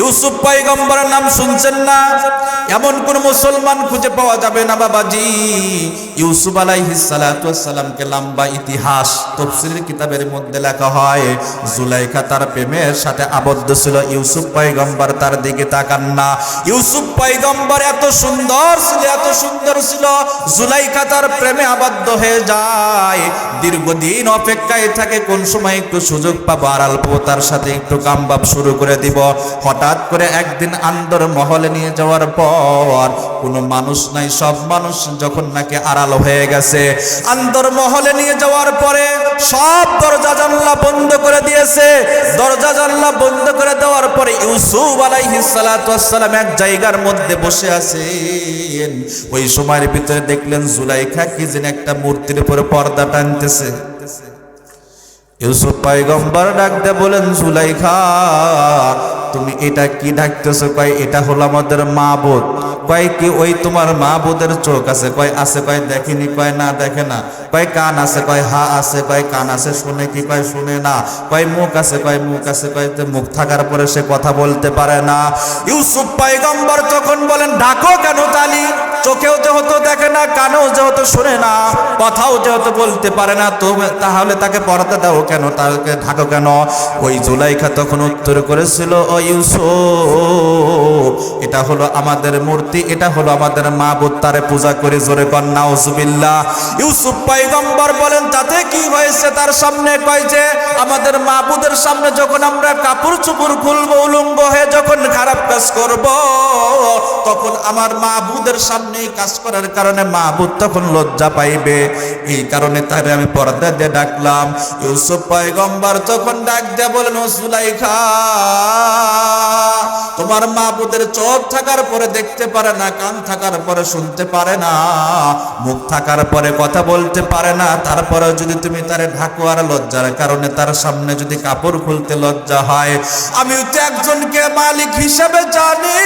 ইউসুফ পয়গম্বরের নাম শুনছেন না? এমন কোন মুসলমান খুঁজে পাওয়া যাবে না, বাবাজি। ইউসুফ আলাইহিস সালাতু সালামকে লম্বা ইতিহাস তফসিলের কিতাবের মধ্যে লেখা হয়। জুলাইখা তার প্রেমের সাথে আবদ্ধ ছিল। ইউসুফ পয়গম্বর তার দিকে তাকান না। ইউসুফ পয়গম্বর এত সুন্দর ছিল, এত সুন্দর ছিল। জুলাইখা তার প্রেমে আবদ্ধ হয়ে যায়। দীর্ঘদিন অপেক্ষায় থাকে, কোন সময় একটু সুযোগ পাবো আর অল্প তার সাথে একটু কামবাব শুরু করে দিব। হঠাৎ করে একদিন আন্দর মহলে নিয়ে যাওয়ার পর কোনো মানুষ নাই, সব মানুষ যখন নাকি আড়াল হয়ে গেছে। আন্দর মহলে নিয়ে যাওয়ার পরে সব দরজা জানলা বন্ধ করে দিয়েছে। দরজা জানলা বন্ধ করে দেওয়ার পরে ইউসুফ আলাইহিস সালাতু ওয়াসসালাম এক জায়গার মধ্যে বসে আছেন। ওই সময়ের ভিতরে দেখলেন জুলাইখা কি যেন একটা মূর্তির উপরে পর্দা টানতেছে। ইউসুফ পয়গম্বর ডাকতে বলেন, জুলাইখা, তুমি এটা কি ডাকতেছো? কয়, এটা হলো আমাদের মাবুদ। কয়, কি ওই তোমার মাবুদের চোখ আছে? কয় আছে, কয়, দেখেনি, কয়, না, দেখে না। কয়, কান আছে? কয়, হা আছে? কয়, কান আছে? শুনে কি? কয়, শুনে না। কয়, মুখ আছে? কয়, মুখ আছে? কয় মুখ থাকার পরে সে কথা বলতে পারে না। ইউসুফ পয়গম্বর তখন বলেন, ডাকো কেন তালি? চোখেও যেহেতু দেখে না, কানেও যেহেতু শুনে না, কথাও যেহেতু বলতে পারে না তো তাহলে তাকে পর্দা দাও কেন, তাকে ঢাকো কেন? ওই জুলাইখা তখন উত্তর করেছিল, ও ইউসুফ, এটা হলো আমাদের মূর্তি, এটা হলো আমাদের মা তারে পূজা করে জোরে কন্যা ওসুবিল্লা ইউসুফ পয়গম্বর বলেন, তাতে কি হয়েছে? তার সামনে কয় যে, আমাদের মাবুদের সামনে যখন আমরা কাপড় চুপড় খুলবো, উলঙ্গ হয়ে যখন খারাপ কাজ করব, তখন আমার মাহবুদের সামনে এই কাজ করার কারণে মাহবুদ তখন লজ্জা পাইবে। এই কারণে তারে আমি পর্দা দিয়ে ডাকলাম। ইউসুফ পয়গম্বর তখন ডাক দিয়ে বলেন সুলাইখা, তোমার মাহবুদের চোখ থাকার পরে দেখতে পারে না, কান থাকার পরে শুনতে পারে না, মুখ থাকার পরে কথা বলতে পারে না। তারপরে যদি তুমি তারে ঢাকো আর লজ্জার কারণে তার সামনে যদি কাপড় খুলতে লজ্জা হয় আমি তো একজনকে মালিক হিসেবে জানি।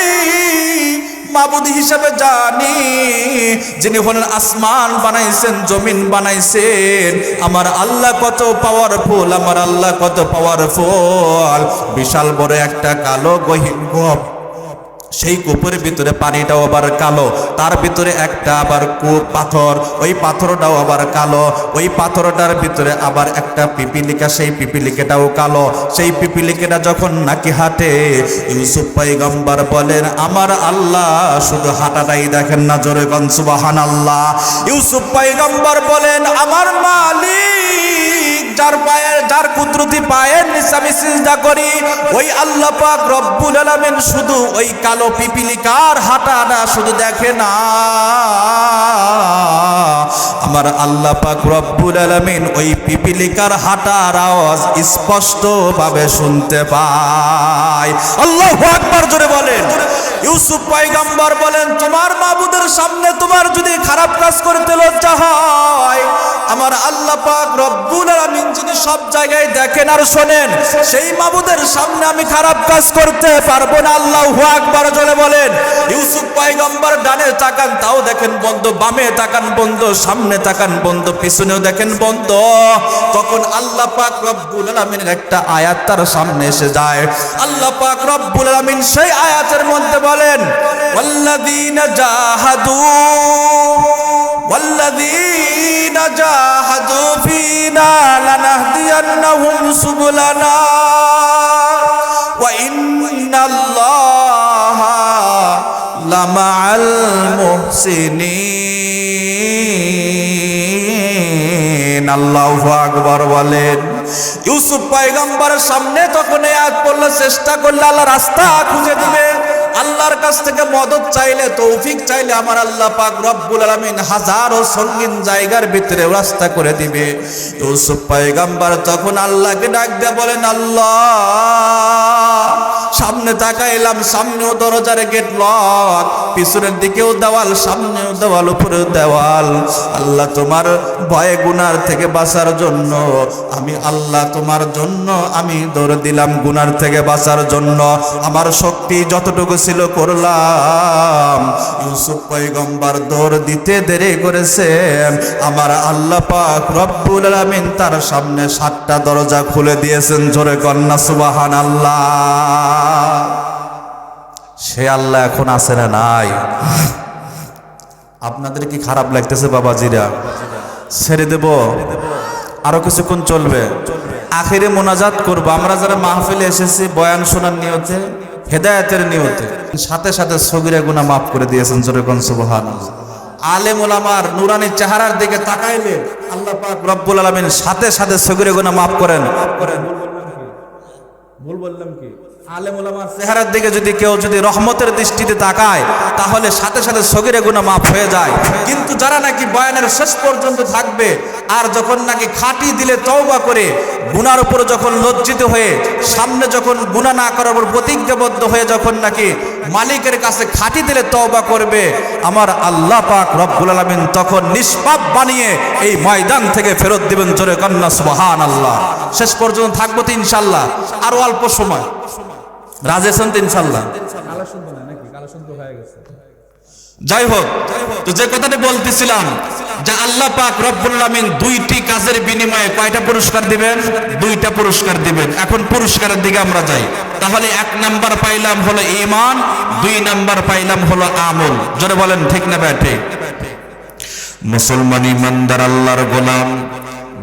মাবুদ হিসাবে জানি। যিনি হলেন আসমান বানাইছেন, জমিন বানাইছেন। আমার আল্লাহ কত পাওয়ারফুল আমার আল্লাহ কত পাওয়ারফুল বিশাল বড় একটা কালো গহীন গপ। সেই কূপের ভিতরে পানিটাও আবার কালো। তার ভিতরে একটা আবার কূপ পাথর, ওই পাথরটাও আবার কালো। ওই পাথরটার ভিতরে আবার একটা পিপিলিকা, সেই পিপিলিকাটাও কালো। সেই পিপিলিকাটা যখন নাকি হাঁটে, ইউসুফ পাইগম্বার বলেন, আমার আল্লাহ, শুধু হাঁটাটাই দেখেন না, জোরে সুবাহান আল্লাহ ইউসুফ পাইগম্বর বলেন, আমার মালিক যার পায়ের, যার কুদরতি পায়ের নিচে আমি সিজদা করি, ওই আল্লাহ পাক রব্বুল আলামিন শুধু ওই কালো পিপিলিকার হাঁটা না, শুধু দেখে না। আমার আল্লাহ পাক রব্বুল আলামিন ওই পিপিলিকার হাঁটার আওয়াজ স্পষ্ট ভাবে শুনতে পায়। আল্লাহু আকবার জোরে বলেন। ইউসুফ পয়গম্বর বলেন, তোমার মাবুদের সামনে তোমার যদি খারাপ কাজ করতে লজ্জা হয় আমার আল্লাহ পাক রব্বুল আলামিন যিনি সব জায়গায় দেখেন আর শোনেন, সেই মাবুদের সামনে আমি খারাপ কাজ করতে পারব না। আল্লাহ আকবার জলে বলেন। ইউসুফ পাইগম্বর ডানে তাকান, তাও দেখেন বন্ধ, বামে তাকান বন্ধ, সামনে তাকান বন্ধ, পিছনেও দেখেন বন্ধ। তখন আল্লাহ পাক রব্বুল আলামিনের একটা আয়াত তার সামনে এসে যায়, আল্লাহ পাক রব্বুল আলামিন সেই আয়াতের মধ্যে বলেন, ওয়াল্লাযীনা জাহাদু ওয়াল্লাযীনা জাহাদু جاهدوا فينا لنهدينهم سبلنا وإن الله لمع المحسنين আল্লাহু আকবার বলেন ইউসুফ পয়গম্বরের সামনে তখন এই আয়াত পড়লে চেষ্টা করলে আল্লাহ রাস্তা খুঁজে দিবে আল্লাহর কাছ থেকে মদত চাইলে, তৌফিক চাইলে আমার আল্লাহ পাক রব্বুল আলামিন হাজারো সঙ্গীন জায়গার ভিতরে রাস্তা করে দিবে। ইউসুফ পয়গম্বর তখন আল্লাহকে ডাক বলেন, আল্লাহ, সামনে তাকাইলাম, সামনেও দরজার গেট লক, পিছনের দিকেও দেওয়াল, সামনেও দেওয়াল, উপরেও দেওয়াল। আল্লাহ তোমার ভয়ে গুনার থেকে বাঁচার জন্য, আমি আল্লাহ তোমার জন্য, আমি দৌড় দিলাম গুনার থেকে বাঁচার জন্য। আমার শক্তি যতটুকু ছিল করলাম। ইউসুফ পয়গম্বর দৌড় দিতে দেরি করেছেন। আমার আল্লাহ পাক রব্বুল আলামিন তার সামনে সাতটা দরজা খুলে দিয়েছেন। জোরে কন্যা সুবাহান আল্লাহ সে আল্লাহ এখন আছে না নাই? আপনাদের কি খারাপ লাগতেছে বাবাজিরা? ছেড়ে দেব। আরও কিছুক্ষণ চলবে। আখেরে মোনাজাত করব। আমরা যারা মাহফিলে এসেছি, বয়ান শোনার নিয়তে হেদায়েতের নিয়তে। সাথে সাথে সগিরা গুণা মাফ করে দিয়েছেন জোরেকন সুবহান আলেম ওলামার নুরানি চেহারার দিকে তাকাইলে আল্লাহ পাক রব্বুল আলমিন সাথে সাথে সগিরা গুণা মাফ করেন। মাফ করেন। ভুল বললাম কি? আলেম ওলামার চেহারার দিকে যদি কেউ যদি রহমতের দৃষ্টিতে তাকায়, তাহলে সাথে সাথে সগিরে গুনাহ মাফ হয়ে যায়। কিন্তু যারা নাকি বয়ানের শেষ পর্যন্ত থাকবে, আর যখন নাকি খাটি দিলে তওবা করে, গুনার উপর যখন লজ্জিত হয়ে, সামনে যখন গুনাহ না করার উপর প্রতিজ্ঞাবদ্ধ হয়ে যখন নাকি মালিকের কাছে খাটি দিলে তওবা করবে, আমার আল্লাহ পাক রব্বুল আলামিন তখন নিষ্পাপ বানিয়ে এই ময়দান থেকে ফেরত দিবেন জোরে কন্যা সুবহান আল্লাহ শেষ পর্যন্ত থাকব তো ইনশাল্লাহ আরও অল্প সময়। রাজে আছেন তো ইনশাল্লাহ যাই হোক তো যে কথাটি বলতেছিলাম যে আল্লাহ পাক রব্বুল দুইটি কাজের বিনিময়ে কয়টা পুরস্কার দিবেন? দুইটা পুরস্কার দিবেন। এখন পুরস্কারের দিকে আমরা যাই। তাহলে এক নাম্বার পাইলাম হলো ঈমান দুই নাম্বার পাইলাম হলো আমল। জোরে বলেন ঠিক না ব্যাঠে মুসলমান ইমানদার আল্লাহর গোলাম।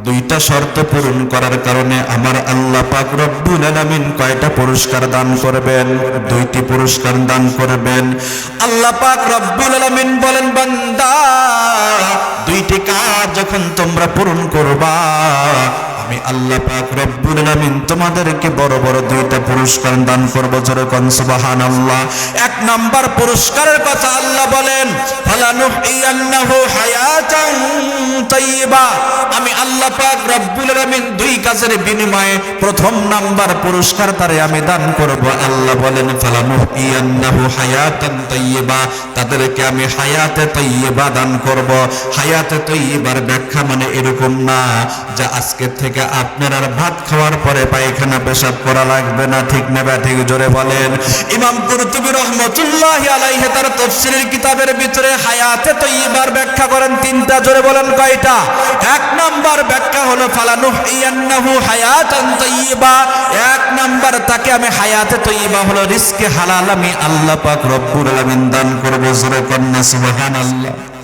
দুইটা শর্ত পূরণ করার কারণে আমার আল্লাহ পাক রব্বুল আলামিন কয়টা পুরস্কার দান করবেন? দুইটি পুরস্কার দান করবেন। আল্লাহ পাক রব্বুল আলামিন বলেন, বান্দা, দুইটি কাজ যখন তোমরা পূরণ করবা আমি আল্লাহ পাক রব্বুল আলামিন তোমাদেরকে বড় বড় দুইটা পুরস্কার দান করব যেরকম সুবহানাল্লাহ। এক নাম্বার পুরস্কারের কথা আল্লাহ বলেন ফালানুহিয়ান্নাহু হায়াতান তাইয়্যিবা আমি আল্লাহ পাক রব্বুল আলামিন দুই কাজের বিনিময়ে প্রথম নাম্বার পুরস্কার তারে আমি দান করব। আল্লাহ বলেন ফালানুহিয়ান্নাহু হায়াতান তাইয়্যিবা তাদেরকে আমি হায়াতে তাইয়্যিবা দান করব। হায়াতে তাইয়্যিবার ব্যাখ্যা মানে এরকম না, যা আজকে থেকে আপনার আর ভাত খাওয়ার পরে পায়খানা পেশাব করা লাগবে না, ঠিক না ঠিক জোরে বলেন। ইমাম কুরতুবী রহমতুল্লাহ আলাইহি তার তাফসীরের কিতাবের ভিতরে হায়াতে তাইয়্যিবার ব্যাখ্যা করেন তিনটা, জোরে বলেন কয়টা? এক নাম্বার ব্যাখ্যা হলো ফালানু ইয়ান্নাহু হায়াতান তাইয়্যিবা এক নাম্বার তাকে আমি হায়াতে তাইয়্যিবা হলো, রিজকে হালাল আমি আল্লাহ পাক রব্বুল আলামিন দান করব, জোরে কন্যা, সুবহানাল্লাহ।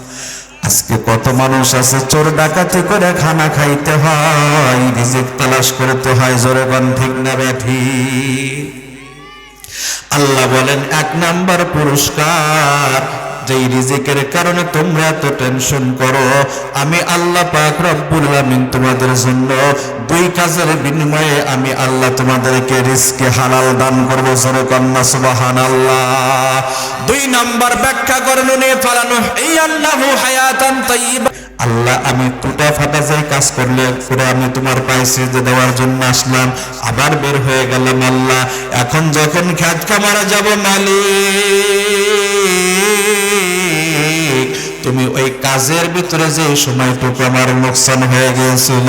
আজকে কত মানুষ আছে, চোর ডাকাতি করে খানা খাইতে হয়, রিজিক তালাশ করতে হয়, জোরে গান ঠিক না ব্যাঠি আল্লাহ বলেন, এক নাম্বার পুরস্কার যেই রিজিকের কারণে তোমরা এত টেনশন করো, আমি আল্লাহ পাক রব্বুল আলামিন তোমাদের জন্য দুই কাজের বিনিময়ে আমি আল্লাহ তোমাদেরকে রিজকে হালাল দান করব জোরে কন্যা সুবহানাল্লাহ। দুই নাম্বার ব্যাখ্যা করেন উনি ফালানু ইয়ান্নাহু হায়াতান তাইয়্যিবা আল্লাহ, আমি টুটা ফাটা যে কাজ করলে, করে আমি তোমার পায়ে সিজদা দেওয়ার জন্য আসলাম, আবার বের হয়ে গেলাম আল্লাহ। এখন যখন খ্যাত কামারা যাব মালিক। তুমি ওই কাজের ভিতরে যে সময়টুকু আমার নোকসান হয়ে গিয়েছিল,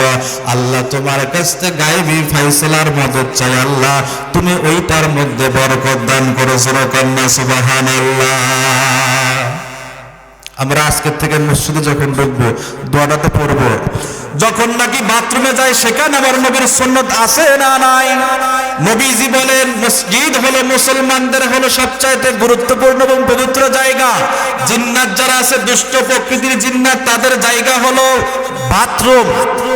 আল্লাহ তোমার কাছ থেকে গায়েবী ফাইসলার মদত চাই, আল্লাহ, তুমি ওইটার মধ্যে বরকত দান করেছিল কন্যা সুবাহান আল্লাহ আমরা আজকের থেকে মসজিদে যখন ঢুকবো, দোয়াটাতে পড়ব। যখন নাকি বাথরুমে যায় সেখানে আমার নবীর সুন্নত আছে না নাই? নবীজি বলেন, মসজিদ হলো মুসলমানদের হলো সবচাইতে গুরুত্বপূর্ণ এবং পবিত্র জায়গা। জিন্নাত যারা আছে, দুষ্ট প্রকৃতির জিন্নাত, তাদের জায়গা হলো বাথরুম।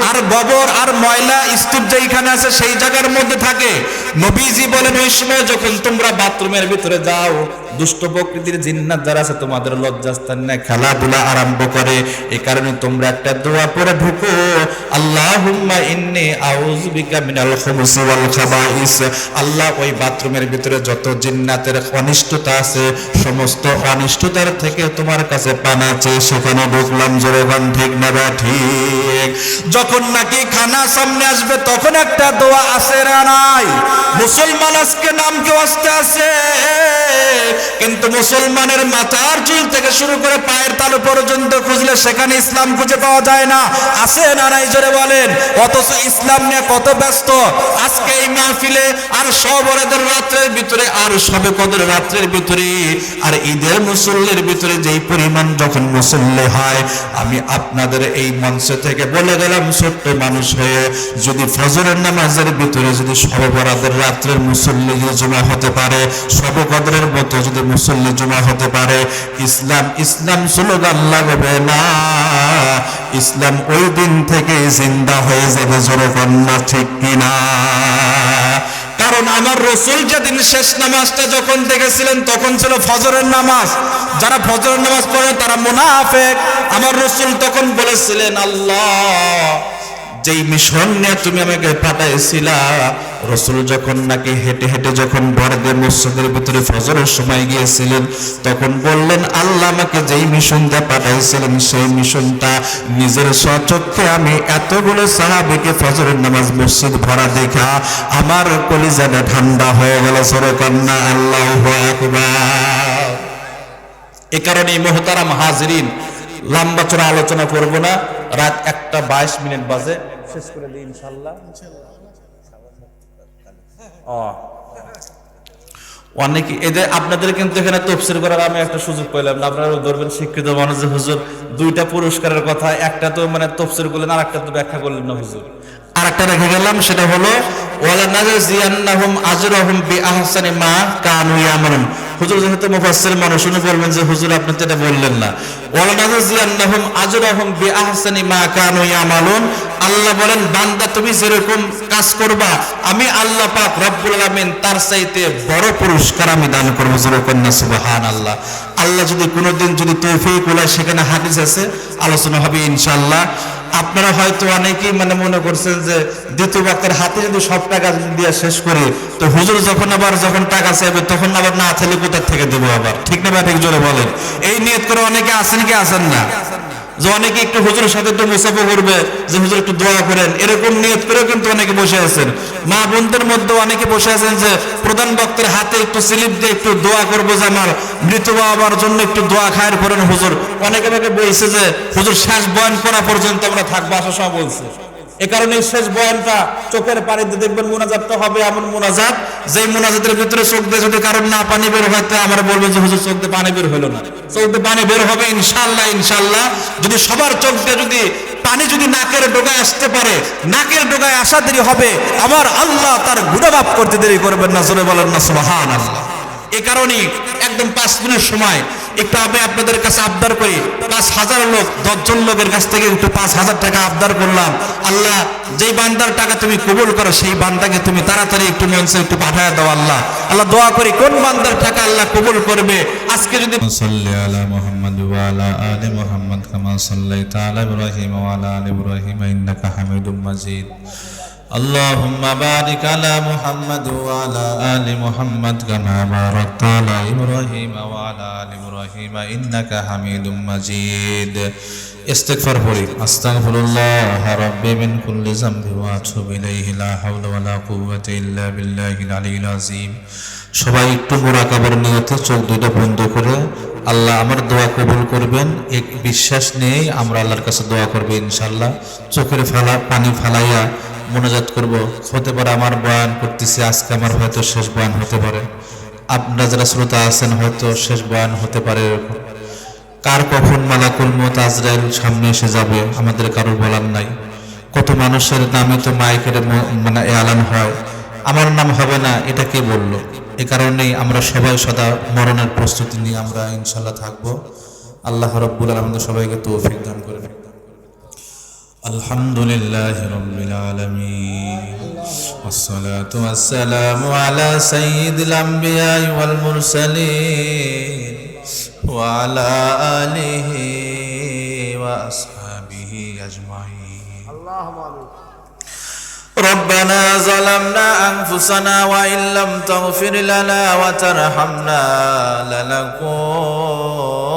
আর গোবর আর ময়লা, স্তূপ যেখানে আছে, সেই জায়গার মধ্যে থাকে। নবীজি বলেন, ওই সময় যখন তোমরা বাথরুমের ভিতরে যাও দুষ্ট প্রকৃতির জিন্নাত যারা আছে, তোমাদের লজ্জাস্থান নেয় খেলাধুলা আরম্ভ করে। এ কারণে তোমরা একটা দোয়া পরে ঢুকো। আল্লাহুম্মা ইন্নি আউযু বিকা মিনাল খুবুসি ওয়াল খাবাইস। আল্লাহ ওই বাথরুমের ভিতরে যত জিন্নাতের অনিষ্টতা আছে, সমস্ত অনিষ্টতার থেকে তোমার কাছে পানা চেয়ে সেখানে ঢুকলাম জোরে ঠিক না বা ঠিক? যখন নাকি খানা সামনে আসবে, তখন একটা দোয়া আছে না নাই? মুসলমান আজকে নাম কেউ আসতে আছে? কিন্তু মুসলমানের মাথার চুল থেকে শুরু করে পায়ের তালু পর্যন্ত খুঁজলে সেখানে ইসলাম খুঁজে পাওয়া যায় না। আছে না নাই জোরে বলেন, অথচ ইসলাম নিয়ে কত ব্যস্ত। আজকে এই মাহফিলে আর সবরেদের রাত্রের ভিতরে, আর সবে কদর রাত্রের ভিতরে, আর ঈদের মুসল্লির ভিতরে যেই পরিমাণ যখন মুসল্লি হয়, আমি আপনাদের এই মঞ্চ থেকে বলে গেলাম, ছোট্ট মানুষ হয়ে, যদি ফজরের নামাজের ভিতরে যদি সবরাদের রাত্রের মুসল্লি জমা হতে পারে সবকদরের মতো যদি মুসল্লি জমা হতে পারে, ইসলাম ইসলাম স্লোগান লাগবে না। ইসলাম ওই দিন থেকে জিন্দা হয়ে যাবে জোরে কন্যা ঠিক কিনা? কারণ আমার রসুল যেদিন শেষ নামাজটা যখন দেখেছিলেন, তখন ছিল ফজরের নামাজ। যারা ফজরের নামাজ পড়ে তারা মোনাফেক। আমার রসুল তখন বলেছিলেন, আল্লাহ যেই মিশন নিয়ে তুমি আমাকে পাঠাইছিলা, রসুল যখন নাকি হেঁটে হেঁটে যখন বর্দে মসজিদের ভিতরে ফজরের সময় গিয়েছিলেন, তখন বললেন, আল্লাহ আমাকে যেই মিশন দিয়ে পাঠাইছিলেন, সেই মিশনটা নিজের সচক্ষে আমি এতগুলো সাহাবিকে ফজরের নামাজ মসজিদ ভরা দেখা, আমার কলিজাটা ঠান্ডা হয়ে গেল সরকন্যা আল্লাহ এ কারণে মোহতারাম হাজরিন, লম্বা চড়া আলোচনা করব না, রাত একটা বাইশ মিনিট বাজে। শেষ করে দিই, ইনশাল্লাহ। অনেকে এদের, আপনাদের কিন্তু এখানে করার আমি একটা সুযোগ পেলাম আপনারা ধরবেন শিক্ষিত মানুষ হুজুর, দুইটা পুরস্কারের কথা, একটা তো মানে তফসির করলেন, আর একটা তো ব্যাখ্যা করলেন না হুজুর। আর একটা গেলাম, সেটা হলো হুজুর যেহেতু মুফাসসির মানুষ, উনি বলবেন যে, হুজুর, আপনি তো এটা বললেন না। ওয়ালা নাজাজিয়ান্নাহুম আজরাহুম বিআহসানি মা কানু ইয়ামালুন। আল্লাহ বলেন, বান্দা, তুমি যেরকম কাজ করবা, আমি আল্লাহ পাক রব্বুল আলামিন তার চাইতে বড় পুরস্কার আমি দান করব, যেরকম না, সুবহানাল্লাহ। আল্লাহ যদি কোনোদিন যদি তৌফিক উলায় সেখানে হাদিস আছে, আলোচনা হবে ইনশাআল্লাহ। আপনারা হয়তো অনেকেই মানে মনে করছেন যে দ্বিতীয় বাক্যের হাতে যদি সব টাকা দিয়ে শেষ করি, তো হুজুর যখন আবার যখন টাকা চাইবে, তখন আবার না থাকলে কোথার থেকে দেবো আবার? ঠিক না বা ঠিক জোরে বলেন। এই নিয়ত করে অনেকে আসেন কি আসেন না? যে অনেকে একটু হুজুরের সাথে একটু মুসাফা করবে, যে হুজুর একটু দোয়া করেন, এরকম নিয়ত করেও কিন্তু অনেকে বসে আছেন। মা বোনদের মধ্যে অনেকে বসে আছেন যে প্রধান বক্তের হাতে একটু স্লিপ দিয়ে একটু দোয়া করব যে আমার মৃত বাবার জন্য একটু দোয়া খায়ের করেন হুজুর। অনেকে অনেকে বলছে যে, হুজুর শ্বাস বয়ন করা পর্যন্ত আমরা থাকব, আসা সব বলছে। এ কারণে শেষ বয়ানটা চোখের পানিতে দেখবেন হবে এমন মোনাজাত মোনাজাতের ভিতরে চোখ দিয়ে যদি কারণ না পানি বের হয় যে, হুজুর, চোখ দিয়ে পানি বের হলো না। চোখ দিয়ে পানি বের হবে ইনশাল্লাহ ইনশাল্লাহ যদি সবার চোখ দিয়ে যদি পানি যদি নাকের ডোগায় আসতে পারে, নাকের ডোগায় আসা দেরি হবে আমার আল্লাহ তার গুণামাপ করতে দেরি করবেন না, জোরে বলেন না সুবহান এ কারণে একদম পাঁচ মিনিট সময় একটু আমি আপনাদের কাছে আবদার করি, পাঁচ হাজার লোক, দশজন লোকের কাছ থেকে একটু পাঁচ হাজার টাকা আবদার করলাম। আল্লাহ, যেই বান্দার টাকা তুমি কবুল করো, সেই বান্দাকে তুমি তাড়াতাড়ি একটু মেনসে একটু পাঠায় দাও আল্লাহ। আল্লাহ দোয়া করি, কোন বান্দার টাকা আল্লাহ কবুল করবে? আজকে যদি মোহাম্মদ আলা اللهم بارك على محمد وعلى آل محمد كما باركت على إبراهيم وعلى آل إبراهيم إنك حميد مجيد استغفر فريق أستغفر الله ربي من كل ذنب وأتوب إليه لا حول ولا قوة إلا بالله العلي العظيم সবাই একটু মোরাকাবার নিয়তে চোখ দুটো বন্ধ করে আল্লাহ আমার দোয়া কবুল করবেন এক বিশ্বাস নিয়েই আমরা আল্লাহর কাছে দোয়া করব ইনশাল্লাহ চোখের ফালা পানি ফালাইয়া মোনাজাত করব। হতে পারে আমার বয়ান করতেছি, আজকে আমার হয়তো শেষ বয়ান হতে পারে। আপনারা যারা শ্রোতা আছেন, হয়তো শেষ বয়ান হতে পারে এরকম। কার কখন মালাকুল মত আজরাইল সামনে এসে যাবে, আমাদের কারোর বলার নাই। কত মানুষের নামে তো মাইকের মানে এলান হয়। আমার নাম হবে না, এটা কে বলল? এ কারণেই আমরা সবাই সদা মরণের প্রস্তুতি নিয়ে আমরা ইনশাল্লাহ থাকব। আল্লাহ রব্বুল আলমদের সবাইকে তৌফিক দান করে الحمد لله رب العالمين والصلاة والسلام على سيد الأنبياء والمرسلين وعلى آله وأصحابه أجمعين ربنا ظلمنا أنفسنا وإن لم تغفر لنا وترحمنا لنكونن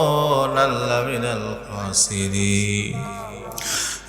من الخاسرين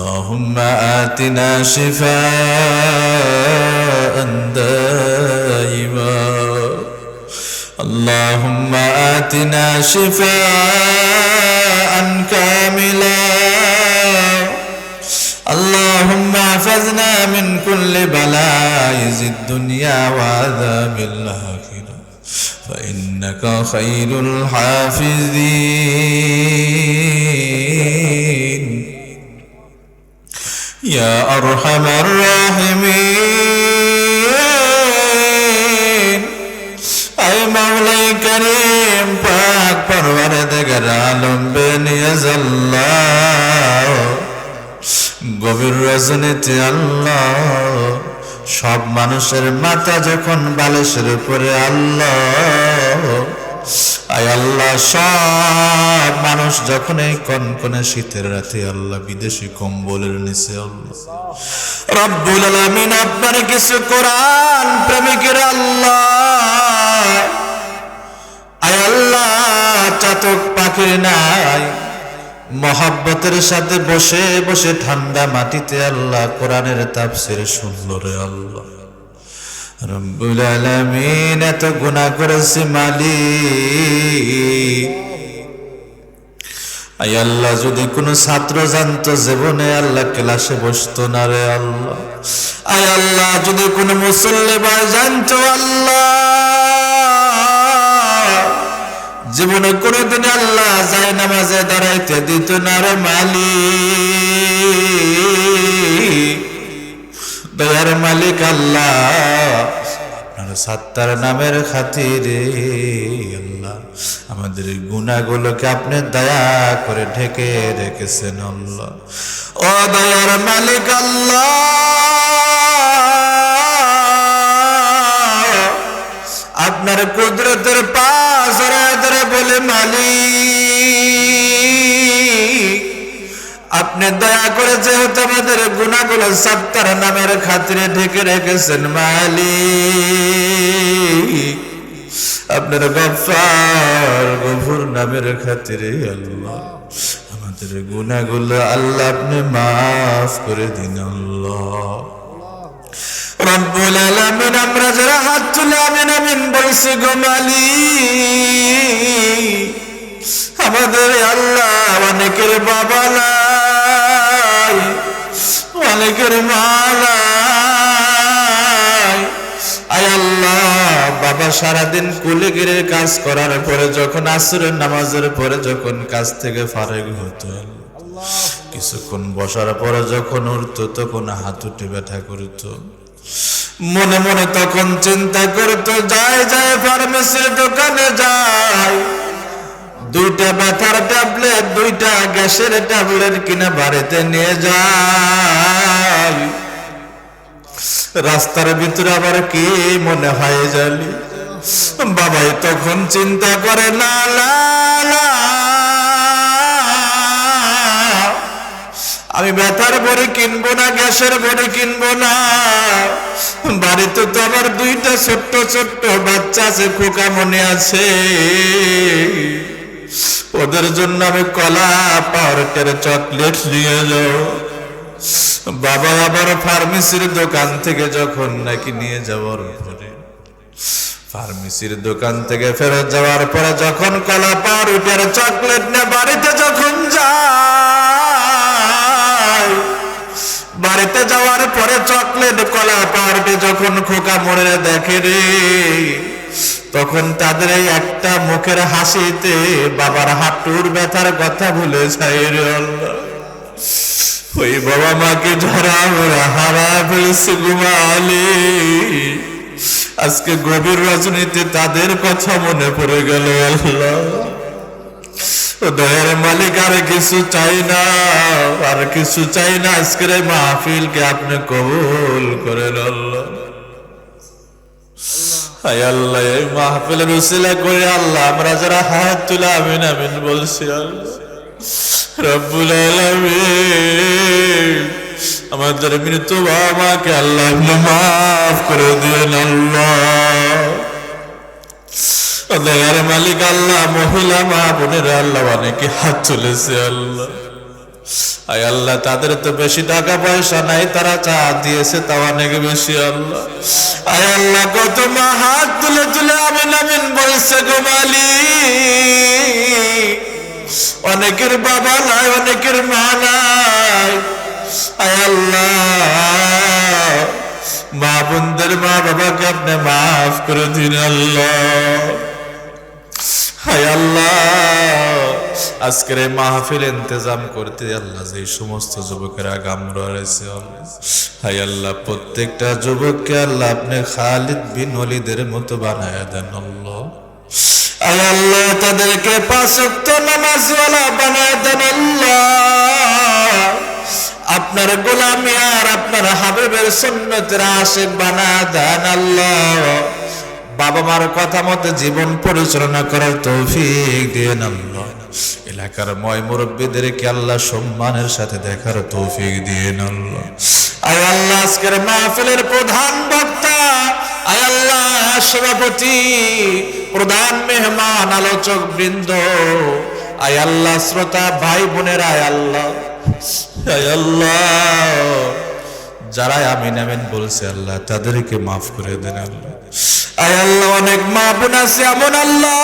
اللهم آتنا شفاء دائما. اللهم آتنا شفاء كاملا. اللهم احفظنا من كل بلاء الدنيا وعذاب الآخرة. فإنك خير الحافظين. يا أرحم الراحمين أي مولاي كريم পাক পরওয়ারদিগার আলম বেনিয়াজাল্লাহ গভীর রজনীতে আল্লাহ সব মানুষের মাথা যখন বালিশের উপরে আল্লাহ আয় আল্লাহ, সব মানুষ যখন এই কনকনে শীতের রাতে আল্লাহ বিদেশি কম্বলের নিচে আল্লাহ। রব্বুল আলামিন আপনার কিছু কোরআন প্রেমিকের আল্লাহ। আয় আল্লাহ, চাতক পাখির নাই। মহাব্বতের সাথে বসে বসে ঠান্ডা মাটিতে আল্লাহ কোরআনের তাফসির শুনল রে আল্লাহ। রব্বুল আলামিন এত গুনাহ করেছে মালিক। আই আল্লাহ, যদি কোনো ছাত্র জানতো জীবনে, আল্লাহ ক্লাসে বসতো না রে আল্লাহ। আই আল্লাহ, যদি কোনো মুসল্লি ভাই জানতো, আল্লাহ। জীবনে কোনোদিন আল্লাহ যায় নামাজে দাঁড়াইতে দিত না রে মালিক। দয়ার মালিক আল্লাহ। আপনার সাত্তার নামের খাতিরে আল্লাহ, আমাদের গুণাগুলোকে আপনি দয়া করে ঢেকে রেখেছেন আল্লাহ। ও দয়ার মালিক আল্লাহ, আপনার কুদরতের পাশ ধরে বলে মালিক। আপনি দয়া করে যেহেতু আমাদের গুণাগুলো সত্তার নামের খাতিরে ঢেকে রেখেছেন, মালিক। আপনার গফার গফুর নামের খাতিরে আল্লাহ আমাদের গুণাগুলো আল্লাহ আপনি মাফ করে দিন, আল্লাহ। রব্বুল আলামিন, আমরা যারা হাত তুলে আমিন আমিন বলছি গো মালিক, আমাদের আল্লাহ অনেকের বাবা আল্লাহ, বাবা সারাদিন কুলেগিরের কাজ করার পরে যখন আসরের নামাজের পরে যখন কাজ থেকে ফারেক হতো, কিছুক্ষণ বসার পরে যখন উঠতো তখন হাতুটে ব্যথা করতো। মনে মনে তখন চিন্তা করতো, যায় যায় ফার্মেসির দোকানে যায়। দুইটা ব্যথার ট্যাবলেট দুইটা গ্যাসের ট্যাবলেট কিনে বাড়িতে নিয়ে যায় রাস্তার ভিতরে আবার কি মনে হয় জানি? বাবাই তখন চিন্তা করে না। আমি ব্যথার বড়ি কিনবো না, গ্যাসের বড়ি কিনবো না। বাড়িতে তো আমার দুইটা ছোট্ট ছোট্ট বাচ্চা আছে, খোকা মনে আছে। ওদের জন্য আমি কলা পাউরুটের চকলেট নিয়ে যাও। বাবা আবার ফার্মেসির দোকান থেকে যখন নাকি নিয়ে যাওয়ার পরে, ফার্মেসির দোকান থেকে ফেরত যাওয়ার পরে যখন কলা পাউরুটের চকলেট নিয়ে বাড়িতে যখন যায়, বাড়িতে যাওয়ার পরে চকলেট কলা পাউরুটি যখন খোকা মরে দেখে রে তখন তাদের এই একটা মুখের হাসিতে বাবার হাঁটুর ব্যথার কথা ভুলে যায় রে আল্লাহ। ওই বাবা মাকে ধরা, ওরা হারা ফেলেছে ঘুমালে আজকে গভীর রজনীতে তাদের কথা মনে পড়ে গেল আল্লাহ। দয়ার মালিক, আর কিছু চাই না, আর কিছু চাই না। আজকের মাহফিলকে আপনি কবুল করেন আল্লাহ আল্লাহ, এই আল্লাহ, আমরা যারা হাত তুলে আমাদের মৃত্যু বাবাকে আল্লাহ মাফ করে দিন আল্লাহ। মালিক আল্লাহ, মহিলা মা বোনের আল্লাহ অনেকে হাত তুলেছে আল্লাহ। আয় আল্লাহ, তাদের তো বেশি টাকা পয়সা নাই, তারা চা দিয়েছে তা অনেক বেশি আল্লাহ। আয় আল্লাহ, কত মা হাত তুলে তুলে আমিন আমিন বলছে গো মালিক। অনেকের বাবা নাই, অনেকের মা নাই। আয় আল্লাহ বোনদের মা বাবাকে আপনি মাফ করে দিন আল্লাহ। হায় আল্লাহ। আজকের এই মাহফিল ইন্তজাম করতে আল্লাহ যে সমস্ত যুবকেরা গামরা রয়েছে। হাই আল্লাহ, প্রত্যেকটা যুবককে আল্লাহ আপনি খালিদ বিন ওলিদের মতো বানায় দেন আল্লাহ। আল্লাহ, তাদেরকে পাঁচক্ত নামাজওয়ালা বানায় দেন আল্লাহ। আপনার গোলামি আর আপনার হাবিবের সুন্নতের আশিক বানায় দেন আল্লাহ। বাবা মার কথা মতো জীবন পরিচালনা করার তৌফিক দিয়ে আল্লাহ এলাকার ময় মুরব্বীদেরকে আল্লাহ সম্মানের সাথে দেখার তৌফিক দিয়ে আল্লাহ আয় আল্লাহ আজকের মাহফিলের প্রধান বক্তা, আয় আল্লাহ সভাপতি, প্রধান মেহমান, আলোচক বৃন্দ, আয় আল্লাহ শ্রোতা, ভাই বোনের, আয় আল্লাহ আয় আল্লাহ। যারা আমিন আমিন বলছে আল্লাহ তাদেরকে মাফ করে দেন আল্লাহ। আল্লাহ, অনেক মা বোন আছে, এমন আল্লাহ।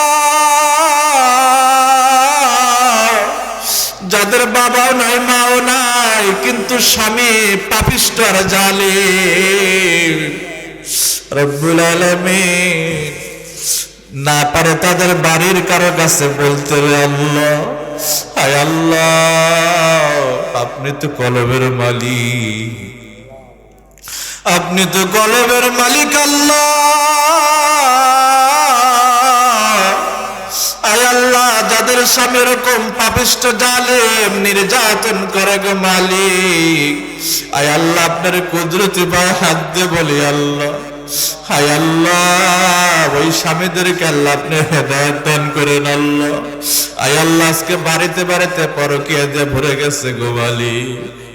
যাদের বাবাও নাই, মাও নাই, কিন্তু স্বামী পাপিষ্ট আর জালে রব্বুল আলামিন। না পারে তাদের বাড়ির কারও কাছে বলতে আল্লাহ। হায় আল্লাহ, আপনি তো কলবের মালিক। আপনি তো কলবের মালিক আল্লাহ। যাদের স্বামী এরকম পাপিষ্ট জালেম, নির্যাতন করে গো মালিক। আয় আল্লাহ, আপনার কুদরতি পায়ে হাত দিয়ে বলি আল্লাহ। হায় আল্লাহ, ওই স্বামীদেরকে আল্লাহ আপনি হেদায়ত দান করেন আল্লাহ। আয় আল্লাহ, আজকে বাড়িতে বাড়িতে পরকিয়া দিয়ে ভরে গেছে গো মালিক।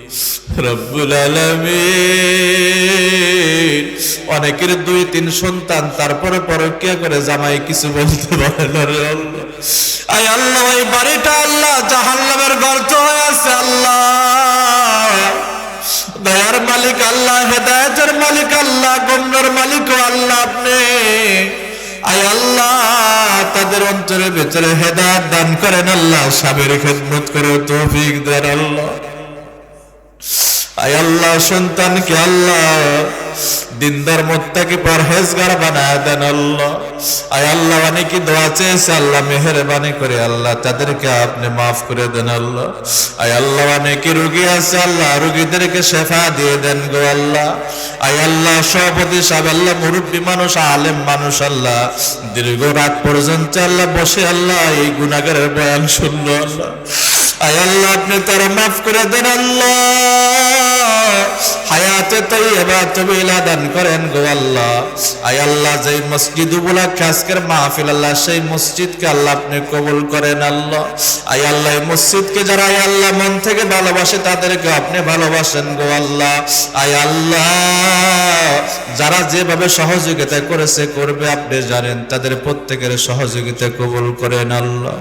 রব্বুল আলামিন। অনেকের দুই, তিন সন্তান, তারপরে পরকিয়া করে জামাই কিছু বলতে পারে না রে আল্লাহ। আয় আল্লাহ ওই বাড়িটা আল্লাহ, জাহান্নামের গর্ত হয়ে আছে আল্লাহ। দয়ার মালিক আল্লাহ, হেদায়তের মালিক আল্লাহ গম্যর মালিক আল্লাহ আপনি। আয় আল্লাহ, তাদের অন্তরের ভেতরে হেদায়ত দান করেন আল্লাহ, স্বামীর খেদমত করে তৌফিক দেন আল্লাহ। আয় আল্লাহ সন্তানকে আল্লাহ? দিনদার মোত্তাকে পরহেজগার বানায় দেন আল্লাহ। আয় আল্লাহ অনেকে দোয়া চেয়েছে আল্লাহ? মেহরবানি করে আল্লাহ, তাদেরকে আপনি মাফ করে দেন আল্লাহ। আয় আল্লাহ অনেকে রুগী আছে আল্লাহ? রুগীদেরকে শেফা দিয়ে দেন গো আল্লাহ। আয় আল্লাহ, সভাপতি সাহেব আল্লাহ, মুরব্বী মানুষ, আলেম মানুষ আল্লাহ। দীর্ঘ রাত পর্যন্ত আল্লাহ বসে আল্লাহ, এই গুনাগারের বয়ান শুনলো আল্লাহ। আপনি তারা মাফ করে দেন হায়াতে তৈবা তবিলা দান করেন গো আল্লাহ। আয় আল্লাহ মসজিদ উপলক্ষে আজকের মাহফিল, আল্লাহ সেই মসজিদকে আল্লাহ আপনি কবুল করেন আল্লাহ। আয় আল্লাহ, এই মসজিদকে যারা আয় আল্লাহ মন থেকে ভালোবাসে, তাদেরকে আপনি ভালোবাসেন গো আল্লাহ। আয় আল্লাহ, যারা যেভাবে সহযোগিতা করেছে, করবে আপনি জানেন, তাদের প্রত্যেকের সহযোগিতা কবুল করেন আল্লাহ।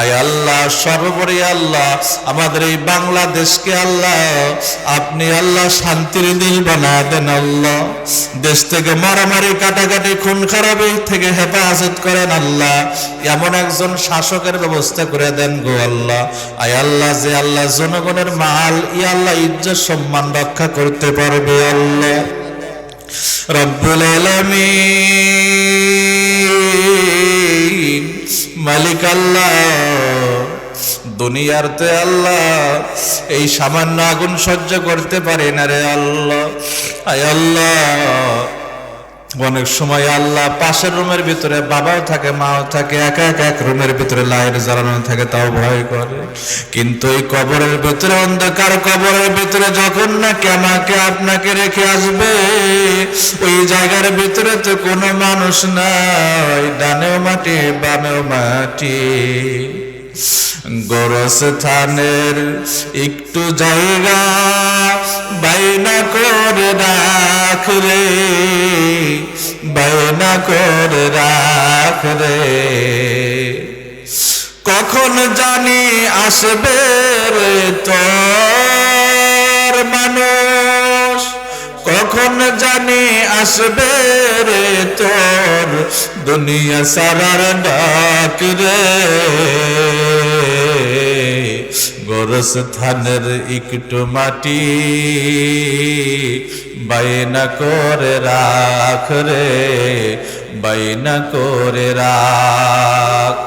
আয় আল্লাহ, সর্বোপরি আল্লাহ আমাদের এই বাংলাদেশকে আল্লাহ, আপনি আল্লাহ শান্তির দিল বানা দেন আল্লাহ। দেশ থেকে মারামারি, কাটাকাটি, খুন খারাপি থেকে হেফাজত করেন আল্লাহ। এমন একজন শাসকের ব্যবস্থা করে দেন গো আল্লাহ। আয় আল্লাহ, যে আল্লাহ জনগণের মাল ই আল্লাহ ইজ্জত সম্মান রক্ষা করতে পারবে আল্লাহ। রব্বুল আলামিন, মালিক আল্লাহ। দুনিয়ার তে আল্লাহ, এই সামান্য আগুন সহ্য করতে পারে না রে আল্লাহ। আয় আল্লাহ। অনেক সময় আল্লাহ পাশের রুমের ভিতরে বাবাও থাকে, মাও থাকে, একা এক এক রুমের ভিতরে লাইট জ্বালানো থাকে, তাও ভয় করে। কিন্তু এই কবরের ভিতরে, অন্ধকার কবরের ভিতরে যখন না আমাকে আপনাকে রেখে আসবে, ওই জায়গার ভিতরে তো কোনো মানুষ নাই, ডানেও মাটি, বামেও মাটি। গোরস্থানের একটু জায়গা বাইনা করে রাখ রে বাইনা করে রাখ রে। কখন জানি আসবে রে তোর মানুষ? কখন জানি আসবে রে তোর? দুনিয়া সারার ডাক রে। গোরস্থানের একটু মাটি বাইনা করে রাখ রে, বাইনা করে রাখ।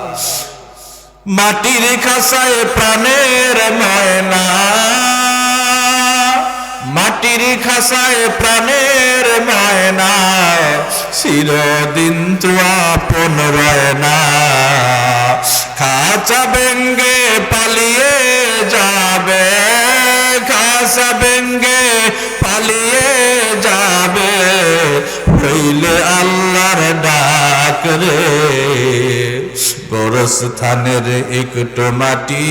মাটির খাসায় প্রাণের ময়না মাটির খাসায় প্রাণের ময়না, চিরদিন তো আপন না। খাঁচা বেঙ্গে পালিয়ে যাবে খাসা বেঙ্গে পালিয়ে যাবে, হইলে আল্লাহর ডাক রে। গোরস্থানের একটু মাটি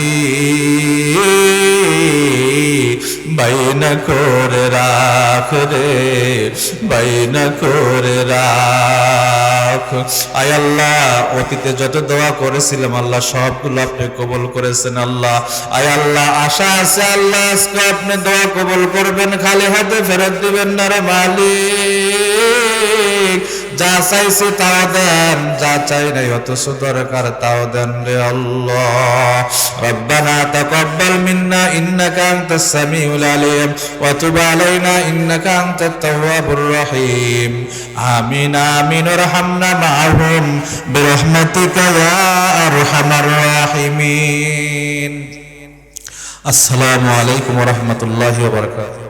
বাইনা করে রাখ রে, বাইনা করে রাখ। আয় আল্লাহ, অতীতে যত দোয়া করেছিলাম আল্লাহ, সবগুলো আপনি কবুল করেছেন আল্লাহ। আয় আল্লাহ, আশা আছে আল্লাহ, আজকে আপনি দোয়া কবুল করবেন, খালি হাতে ফেরত দিবেন না রে মালিক। যা চাইছি তাও দেন, যা চাই নাই অথচ দরকার তাও দেন রে আল্লাহ। রব্বানা তাকাব্বাল মিন্না, ইন্নাকা আনতাস সামিউল আলিম। ওয়া তুব আলাইনা, ইন্নাকা আনতাত তাওয়াবুর রহিম। আমিন আমিন বিরহমাতিকা ইয়া আরহামার রাহিমিন। আসসালামু আলাইকুম ওয়া রাহমাতুল্লাহি ওয়া বারাকাতুহু।